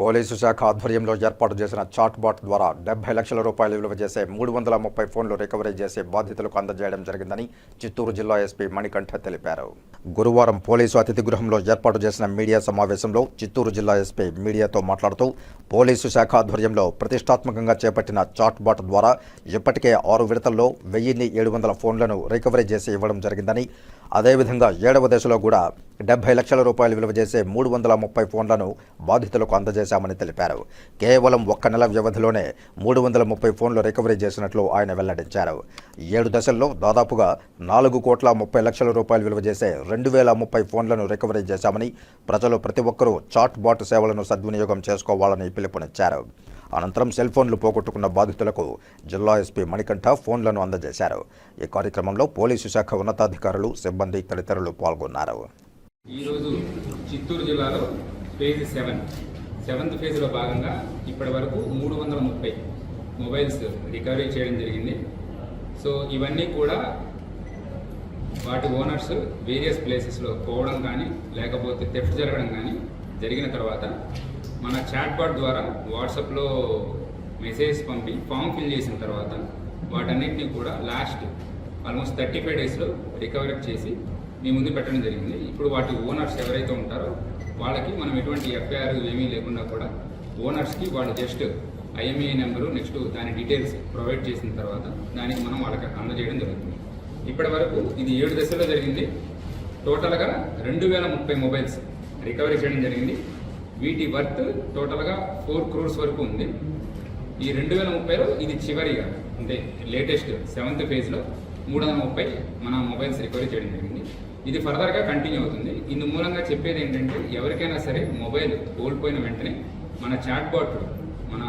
Police శాఖ ఆధ్వర్యంలో ఏర్పాటు చేసిన చాట్ బాట్ ద్వారా డెబ్బై లక్షల రూపాయలు విలువ చేసే మూడు వందల ముప్పై ఫోన్లు రికవరీ చేసి బాధితులకు అందజేయడం జరిగిందని చిత్తూరు జిల్లా ఎస్పీ మణికంఠ తెలిపారు. గురువారం పోలీసు అతిథి గృహంలో ఏర్పాటు చేసిన మీడియా సమావేశంలో చిత్తూరు జిల్లా ఎస్పీ మీడియాతో మాట్లాడుతూ పోలీసు శాఖ ఆధ్వర్యంలో ప్రతిష్టాత్మకంగా చేపట్టిన చాట్బాట్ ద్వారా ఇప్పటికే ఆరు విడతల్లో వెయ్యిన్ని ఏడు వందల ఫోన్లను రికవరీ చేసి ఇవ్వడం జరిగిందని అదేవిధంగా ఏడవ దశలో కూడా డెబ్బై లక్షల రూపాయలు విలువ చేసే మూడు వందల ముప్పై ఫోన్లను బాధితులకు అందజేశామని తెలిపారు. కేవలం ఒక్క నెల వ్యవధిలోనే మూడు వందల ముప్పై ఫోన్లు రికవరీ చేసినట్లు ఆయన వెల్లడించారు. ఏడు దశల్లో దాదాపుగా నాలుగు కోట్ల ముప్పై లక్షల రూపాయలు విలువ చేసే రెండు వేల ముప్పై ఫోన్లను రికవరీ చేశామని ప్రజలు ప్రతి ఒక్కరూ చాట్ బాట్ సేవలను సద్వినియోగం చేసుకోవాలని పిలుపునిచ్చారు. అనంతరం సెల్ ఫోన్లు పోగొట్టుకున్న బాధితులకు జిల్లా ఎస్పీ మణికంఠ ఫోన్లను అందజేశారు. ఈ కార్యక్రమంలో పోలీసు శాఖ ఉన్నతాధికారులు సిబ్బంది తదితరులు పాల్గొన్నారు. ఈరోజు చిత్తూరు జిల్లాలో ఫేజ్ సెవెన్. సెవెంత్ ఫేజ్లో భాగంగా ఇప్పటి వరకు మూడు వందల ముప్పై మొబైల్స్ రికవరీ చేయడం జరిగింది. సో ఇవన్నీ కూడా వాటి ఓనర్స్ వేరియస్ ప్లేసెస్లో పోవడం కానీ లేకపోతే తెఫ్ట్ జరగడం కానీ జరిగిన తర్వాత మన చాట్ బాట్ ద్వారా వాట్సాప్లో మెసేజ్ పంపి ఫామ్ ఫిల్ చేసిన తర్వాత వాటన్నిటిని కూడా లాస్ట్ ఆల్మోస్ట్ థర్టీ ఫైవ్ డేస్లో రికవరీ చేసి మీ ముందు పెట్టడం జరిగింది. ఇప్పుడు వాటి ఓనర్స్ ఎవరైతే ఉంటారో వాళ్ళకి మనం ఎటువంటి ఎఫ్ఐఆర్ ఏమీ లేకుండా కూడా ఓనర్స్కి వాళ్ళు జస్ట్ ఐఎంఏ నెంబరు నెక్స్ట్ దాని డీటెయిల్స్ ప్రొవైడ్ చేసిన తర్వాత దానికి మనం వాళ్ళకి అందజేయడం జరుగుతుంది. ఇప్పటి వరకు ఇది ఏడు దశల్లో జరిగింది. టోటల్గా రెండు వేల ముప్పై మొబైల్స్ రికవరీ చేయడం జరిగింది. వీటి వర్త్ టోటల్గా ఫోర్ క్రోర్స్ వరకు ఉంది. ఈ రెండు వేల ముప్పైలో ఇది చివరిగా అంటే లేటెస్ట్ సెవెంత్ ఫేజ్లో మూడు వందల ముప్పై మన మొబైల్స్ రికవరీ చేయడం జరిగింది. ఇది ఫర్దర్గా కంటిన్యూ అవుతుంది. ఇందు మూలంగా చెప్పేది ఏంటంటే ఎవరికైనా సరే మొబైల్ కోల్పోయిన వెంటనే మన చాట్బాట్ మన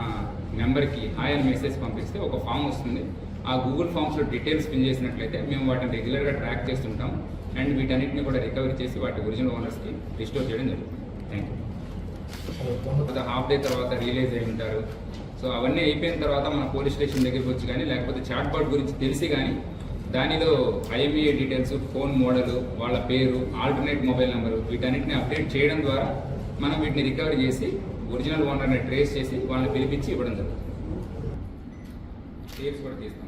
నెంబర్కి హాయ్ అని మెసేజ్ పంపిస్తే ఒక ఫామ్ వస్తుంది. ఆ గూగుల్ ఫామ్స్లో డీటెయిల్స్ ఫిల్ చేసినట్లయితే మేము వాటిని రెగ్యులర్గా ట్రాక్ చేస్తుంటాం. అండ్ వీటన్నిటిని కూడా రికవరీ చేసి వాటి ఒరిజినల్ ఓనర్స్కి రిస్టోర్ చేయడం జరుగుతుంది. థ్యాంక్ యూ హాఫ్ డే తర్వాత రియలైజ్ అయి ఉంటారు. సో అవన్నీ అయిపోయిన తర్వాత మన పోలీస్ స్టేషన్ దగ్గరికి వచ్చి కానీ లేకపోతే చాట్ బాట్ గురించి తెలిసి కానీ దానిలో ఐఎంఈఏ డీటెయిల్స్ ఫోన్ మోడల్ వాళ్ళ పేరు ఆల్టర్నేట్ మొబైల్ నెంబరు వీటన్నిటిని అప్డేట్ చేయడం ద్వారా మనం వీటిని రికవరీ చేసి ఒరిజినల్ ఓనర్ని ట్రేస్ చేసి వాళ్ళని పిలిపించి ఇవ్వడం జరుగుతుంది. కూడా తీస్తాం.